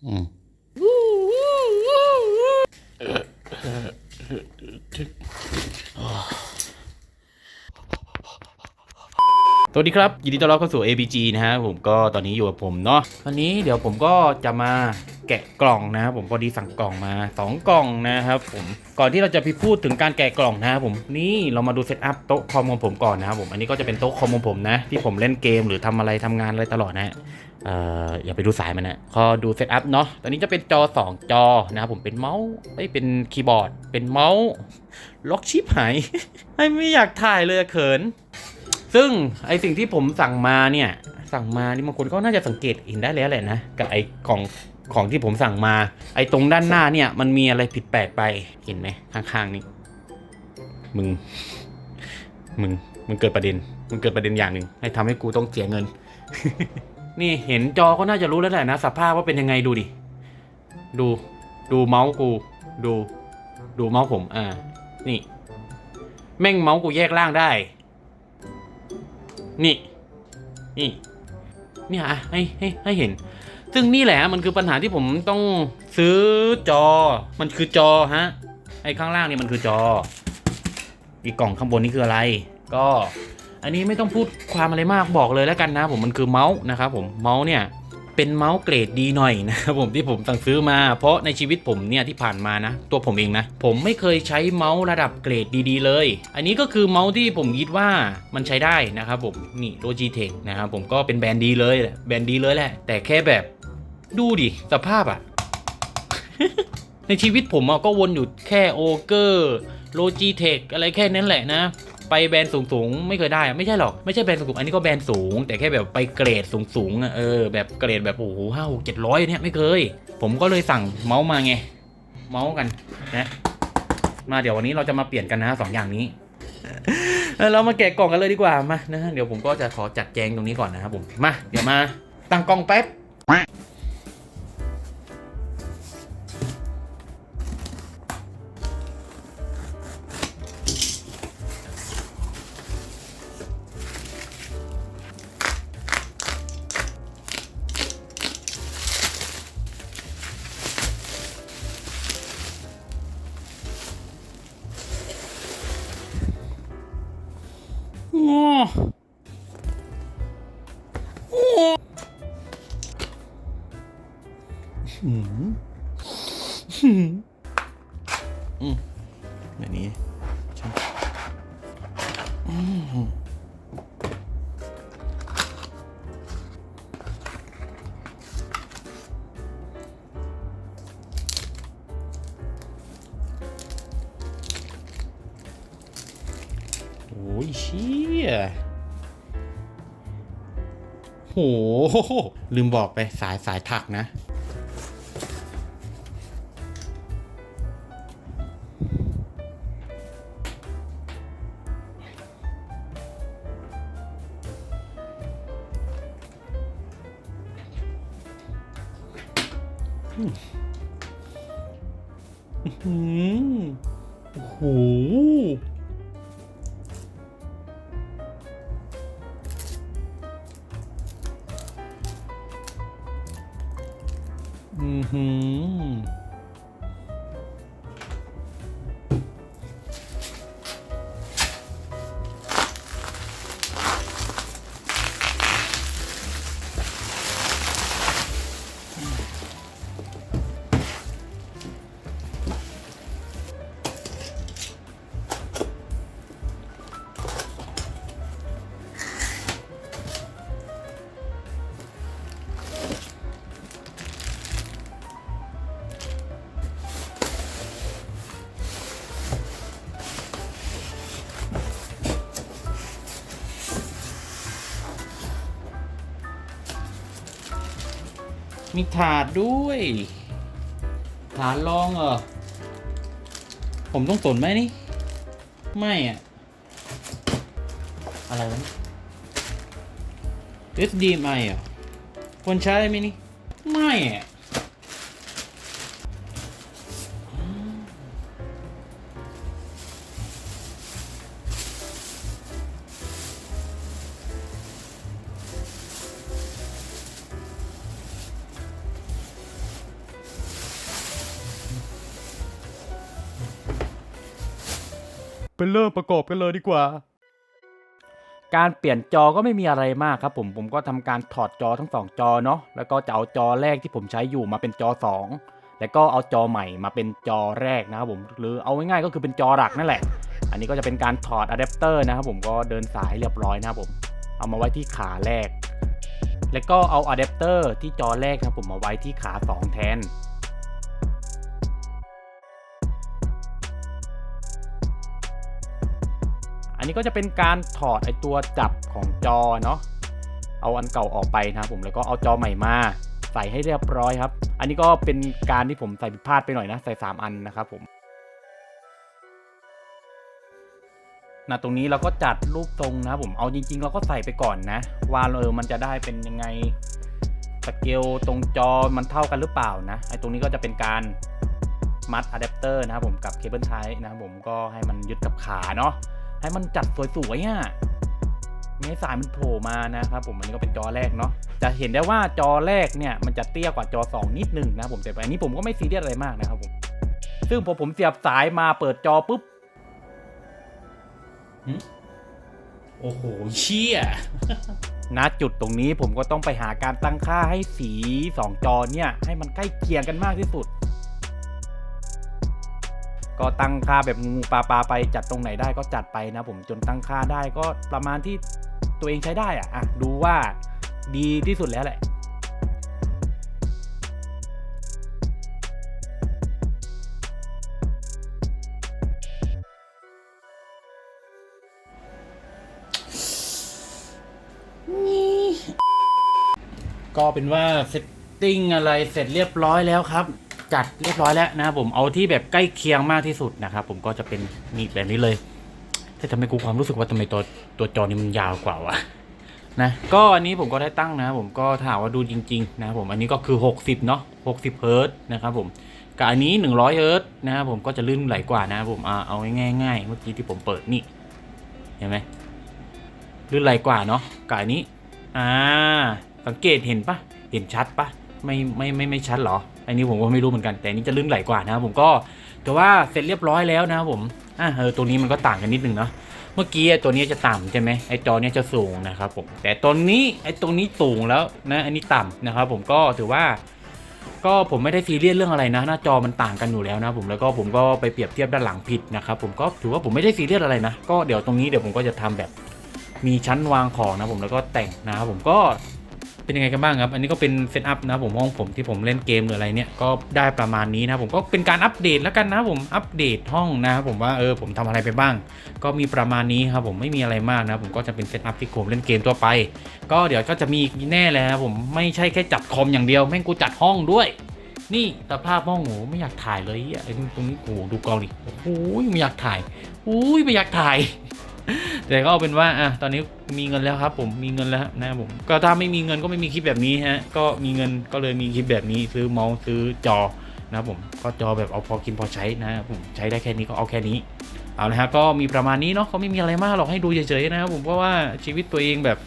สวัสดีครับ ยินดีต้อนรับเข้าสู่ ABG นะฮะผมก็ตอนนี้อยู่กับผมเนาะวันนี้เดี๋ยวผมก็จะมา แกะกล่องนะครับผมพอดีสั่งกล่องมา 2 กล่องนะครับผมก่อนที่เราจะไปพูดถึงการแกะกล่องนะครับผมนี่เรามาดูเซตอัพโต๊ะคอมของผมก่อนนะครับผมอันนี้ก็จะเป็นโต๊ะคอมของผมนะ ที่ผมเล่นเกมหรือทำอะไรทำงานอะไรตลอดนะฮะเอ่ออย่าไปดูสายมันนะขอดูเซตอัพเนาะตอนนี้จะเป็นจอ 2 จอนะครับผมเป็นเมาส์เอ้ยเป็นคีย์บอร์ด เป็นเมาส์ล็อกชิปหายไม่ไม่อยากถ่ายเลยเขิน ซึ่งไอสิ่งที่ผมสั่งมาเนี่ยสั่งมานี่บางคนก็น่าจะสังเกตเห็นได้แล้วแหละนะ กับไอกล่อง ของที่ผมสั่งมา ไอตรงด้านหน้าเนี่ย มันมีอะไรผิดแปลกไปเห็นไหมข้างๆนี่มึง มึง มึงเกิดประเด็น มึงเกิดประเด็นอย่างหนึ่งให้ทำให้กูต้องเสียเงิน นี่เห็นจอก็น่าจะรู้แล้วแหละนะสภาพว่าเป็นยังไงดูดิ ดู ดูเมาส์กู ดู ดูเมาส์ผม อ่า นี่ แม่งเมาส์กูแยกล่างได้ นี่ นี่ เนี่ยอะให้ให้ให้เห็น ซึ่งนี่แหละมันคือปัญหาที่ผมต้องซื้อจอ มันคือจอฮะ ไอ้ข้างล่างนี่มันคือจอ อีกกล่องข้างบนนี่คืออะไร ก็อันนี้ไม่ต้องพูดความอะไรมากบอกเลยแล้วกันนะ ผมมันคือเมาส์นะครับผมเมาส์เนี่ยเป็นเมาส์เกรดดีหน่อยนะครับผมที่ผมสั่งซื้อมา เพราะในชีวิตผมเนี่ยที่ผ่านมานะ ตัวผมเองนะ ผมไม่เคยใช้เมาส์ระดับเกรดดีๆเลย อันนี้ก็คือเมาส์ที่ผมคิดว่ามันใช้ได้นะครับผมนี่ Logitech นะครับผมก็เป็นแบรนด์ดีเลยแหละแบรนด์ดีเลยแหละแต่แค่แบบ ดูดิ สภาพอะ ในชีวิตผมอะก็วนอยู่แค่โอเกอร์โลจิเทคอะไรแค่นั้นแหละนะ ไปแบรนด์สูงๆ ไม่เคยได้ ไม่ใช่หรอก ไม่ใช่แบรนด์สูงๆอันนี้ก็แบรนด์สูง แต่แค่แบบไปเกรดสูงๆอะเออ แบบเกรดแบบโอ้โหห้าหกเจ็ดร้อยเนี่ยไม่เคย ผมก็เลยสั่งเมาส์มาไง เมาส์กันนะมาเดี๋ยววันนี้เราจะมาเปลี่ยนกันนะสองอย่างนี้เออเรามาแกะกล่องกันเลยดีกว่ามานะเดี๋ยวผมก็จะขอจัดแจงตรงนี้ก่อนนะครับผมมาเดี๋ยวมาตั้งกล้องแป๊บ โอ้อืมอืมแบบนี้ใช่อืม ยเชี่ยโห ลืมบอกไปสายสายถักนะอืมโอ้โห อื มีถาดด้วยถาดรองเหรอ ผมต้องสนไหมนี่ ไม่อะอะไรวะเนี่ย HDMI เหรอควรใช้ไหมนี่ ไม่อะ ไปเริ่มประกอบกันเลยดีกว่า การเปลี่ยนจอก็ไม่มีอะไรมากครับผมผมก็ทำการถอดจอทั้งสองจอเนาะแล้วก็จะเอาจอแรกที่ผมใช้อยู่มาเป็นจอ 2 แล้วก็เอาจอใหม่มาเป็นจอแรกนะครับผมหรือเอาง่ายๆก็คือเป็นจอหลักนั่นแหละ อันนี้ก็จะเป็นการถอดอะแดปเตอร์นะครับผมก็เดินสายเรียบร้อยนะครับผมเอามาไว้ที่ขาแรก แล้วก็เอาอะแดปเตอร์ที่จอแรกนะครับผมมาไว้ที่ขา 2 แทน อันนี้ก็จะเป็นการถอดไอตัวจับของจอเนาะเอาอันเก่าออกไปนะครับผมแล้วก็เอาจอใหม่มาใส่ให้เรียบร้อยครับ อันนี้ก็เป็นการที่ผมใส่ผิดพลาดไปหน่อยนะ ใส่ 3 อันนะครับผมนะตรงนี้เราก็จัดรูปทรงนะผมเอาจริง ๆ เราก็ใส่ไปก่อนนะ ว่าเออมันจะได้เป็นยังไงสเกลตรงจอมันเท่ากันหรือเปล่านะไอตรงนี้ก็จะเป็นการมัดอะแดปเตอร์นะครับผมกับเคเบิลไทนะครับผมก็ให้มันยึดกับขาเนาะ ให้มันจัดสวยๆอะไม่ให้สายมันโผล่มานะครับผมอันนี้ก็เป็นจอแรกเนาะจะเห็นได้ว่าจอแรกเนี่ยมันจะเตี้ยกว่าจอ 2 นิดนึงนะผมแต่อันนี้ผมก็ไม่ซีเรียสอะไรมากนะครับผมซึ่งพอผมเสียบสายมาเปิดจอปุ๊บโอ้โหเชี่ยณจุดตรงนี้ผมก็ต้องไปหาการตั้งค่าให้สี 2 จอเนี่ย ให้มันใกล้เคียงกันมากที่สุด ก็ตั้งค่าแบบงูปลาปลาไปจัดตรงไหนได้ก็จัดไปนะผมจนตั้งค่าได้ก็ประมาณที่ตัวเองใช้ได้อะอะดูว่าดีที่สุดแล้วแหละก็เป็นว่าเซตติ้งอะไรเสร็จเรียบร้อยแล้วครับ จัดเรียบร้อยแล้วนะครับผมเอาที่แบบใกล้เคียงมากที่สุดนะครับผมก็จะเป็นนี่แบบนี้เลยแต่ทำไมกูความรู้สึกว่าทำไมตัวตัวจอนี้มันยาวกว่าวะนะก็อันนี้ผมก็ได้ตั้งนะผมก็ถามว่าดูจริง ๆ นะครับผมอันนี้ก็คือ 60เนาะ60เฮิร์ตนะครับผมกับอันนี้ 100เฮิร์ตนะครับผมก็จะลื่นไหลกว่านะครับผมอ่าเอาง่ายๆเมื่อกี้ที่ผมเปิดนี่เห็นไหมลื่นไหลกว่าเนาะกับอันนี้อ่าสังเกตเห็นปะเห็นชัดปะไม่ไม่ไม่ไม่ชัดเหรอ อันนี้ผมก็ไม่รู้เหมือนกัน แต่อันนี้จะลื่นไหลกว่านะครับผมก็แต่ว่าเสร็จเรียบร้อยแล้วนะครับผมอ่าเออตัวนี้มันก็ต่างกันนิดนึงเนาะเมื่อกี้ตัวนี้จะต่ำใช่ไหมไอ้จอเนี้ยจะสูงนะครับผมแต่ตัวนี้ไอ้ตรงนี้สูงแล้วนะอันนี้ต่ำนะครับผมก็ถือว่า ก็ผมไม่ได้ซีเรียสเรื่องอะไรนะ หน้าจอมันต่างกันอยู่แล้วนะผมแล้วก็ผมก็ไปเปรียบเทียบด้านหลังผิดนะครับผมก็ถือว่าผมไม่ได้ซีเรียสอะไรนะก็เดี๋ยวตรงนี้เดี๋ยวผมก็จะทำแบบมีชั้นวางของนะผมแล้วก็แต่งนะครับผมก็ เป็นยังไงกันบ้างครับ อันนี้ก็เป็นเซตอัพนะผมห้องผมที่ผมเล่นเกมหรืออะไรเนี่ยก็ได้ประมาณนี้นะผมก็เป็นการอัปเดตแล้วกันนะผมอัปเดตห้องนะครับผมว่าเออผมทำอะไรไปบ้าง ก็มีประมาณนี้ครับผมไม่มีอะไรมากนะผมก็จะเป็นเซตอัพที่ผมเล่นเกมตัวไป ก็เดี๋ยวก็จะมีแน่เลยนะครับผมไม่ใช่แค่จัดคอมอย่างเดียวแม่งกูจัดห้องด้วย นี่สภาพห้องโหไม่อยากถ่ายเลยเหี้ยไอ้ตรงนี้โหดูกองดิโอ้โหไม่อยากถ่ายอุ้ยไม่อยากถ่าย แต่ก็เอาเป็นว่าอะตอนนี้มีเงินแล้วครับ ผมมีเงินแล้วนะครับผมก็ถ้าไม่มีเงินก็ไม่มีคลิปแบบนี้ฮะก็มีเงินก็เลยมีคลิปแบบนี้ซื้อเมาส์ซื้อจอนะครับผมก็จอแบบเอาพอกินพอใช้นะครับผมใช้ได้แค่นี้ก็เอาแค่นี้เอาละฮะก็มีประมาณนี้เนาะก็ไม่มีอะไรมากหรอกให้ดูเฉยๆนะครับผมเพราะว่าชีวิตตัวเองแบบ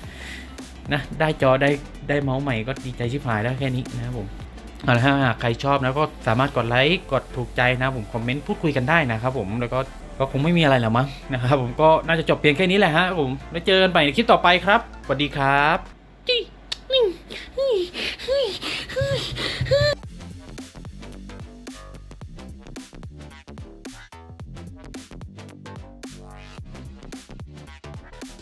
นะได้จอได้ได้เมาส์ใหม่ก็ดีใจชิบหายแล้วแค่นี้นะครับผมเอาละฮะหากใครชอบนะก็สามารถกดไลค์กดถูกใจนะผมคอมเมนต์พูดคุยกันได้นะครับผมแล้วก็ ก็คงไม่มีอะไรแล้วมั้งนะครับผมก็น่าจะจบเพียงแค่นี้แหละฮะผมแล้วเจอกันใหม่ในคลิปต่อไปครับสวัสดีครับ